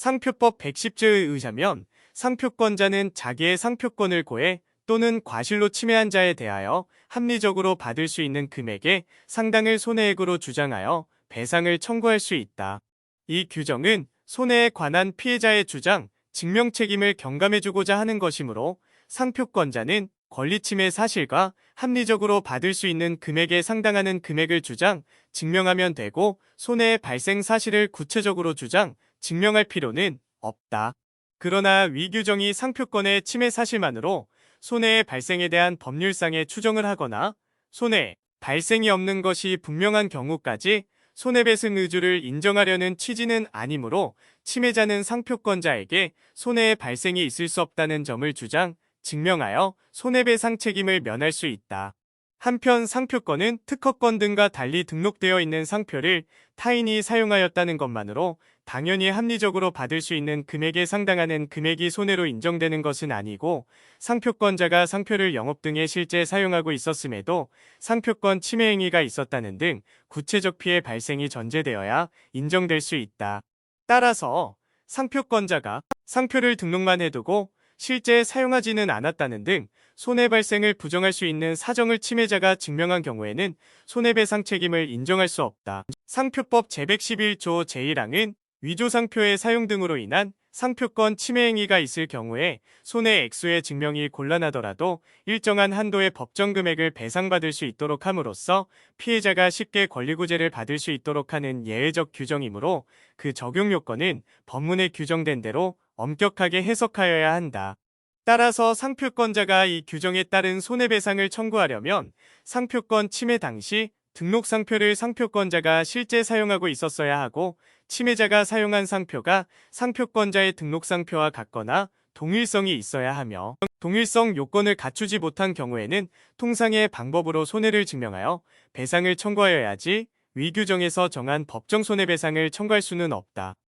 상표법 110조에 의하면 상표권자는 자기의 상표권을 고해 또는 과실로 침해한 자에 대하여 합리적으로 받을 수 있는 금액의 상당을 손해액으로 주장하여 배상을 청구할 수 있다. 이 규정은 손해에 관한 피해자의 주장, 증명 책임을 경감해주고자 하는 것이므로 상표권자는 권리침해 사실과 합리적으로 받을 수 있는 금액에 상당하는 금액을 주장, 증명하면 되고 손해의 발생 사실을 구체적으로 주장, 증명할 필요는 없다. 그러나 위 규정이 상표권의 침해 사실만으로 손해의 발생에 대한 법률상의 추정을 하거나 손해 발생이 없는 것이 분명한 경우까지 손해배상 의주를 인정하려는 취지는 아니므로 침해자는 상표권자에게 손해의 발생이 있을 수 없다는 점을 주장, 증명하여 손해배상 책임을 면할 수 있다. 한편 상표권은 특허권 등과 달리 등록되어 있는 상표를 타인이 사용하였다는 것만으로 당연히 합리적으로 받을 수 있는 금액에 상당하는 금액이 손해로 인정되는 것은 아니고 상표권자가 상표를 영업 등에 실제 사용하고 있었음에도 상표권 침해 행위가 있었다는 등 구체적 피해 발생이 전제되어야 인정될 수 있다. 따라서 상표권자가 상표를 등록만 해두고 실제 사용하지는 않았다는 등 손해 발생을 부정할 수 있는 사정을 침해자가 증명한 경우에는 손해배상 책임을 인정할 수 없다. 상표법 제111조 제1항은 위조 상표의 사용 등으로 인한 상표권 침해 행위가 있을 경우에 손해 액수의 증명이 곤란하더라도 일정한 한도의 법정 금액을 배상받을 수 있도록 함으로써 피해자가 쉽게 권리구제를 받을 수 있도록 하는 예외적 규정이므로 그 적용 요건은 법문에 규정된 대로 엄격하게 해석하여야 한다. 따라서 상표권자가 이 규정에 따른 손해배상을 청구하려면 상표권 침해 당시 등록 상표를 상표권자가 실제 사용하고 있었어야 하고 침해자가 사용한 상표가 상표권자의 등록 상표와 같거나 동일성이 있어야 하며 동일성 요건을 갖추지 못한 경우에는 통상의 방법으로 손해를 증명하여 배상을 청구하여야지 위 규정에서 정한 법정 손해배상을 청구할 수는 없다.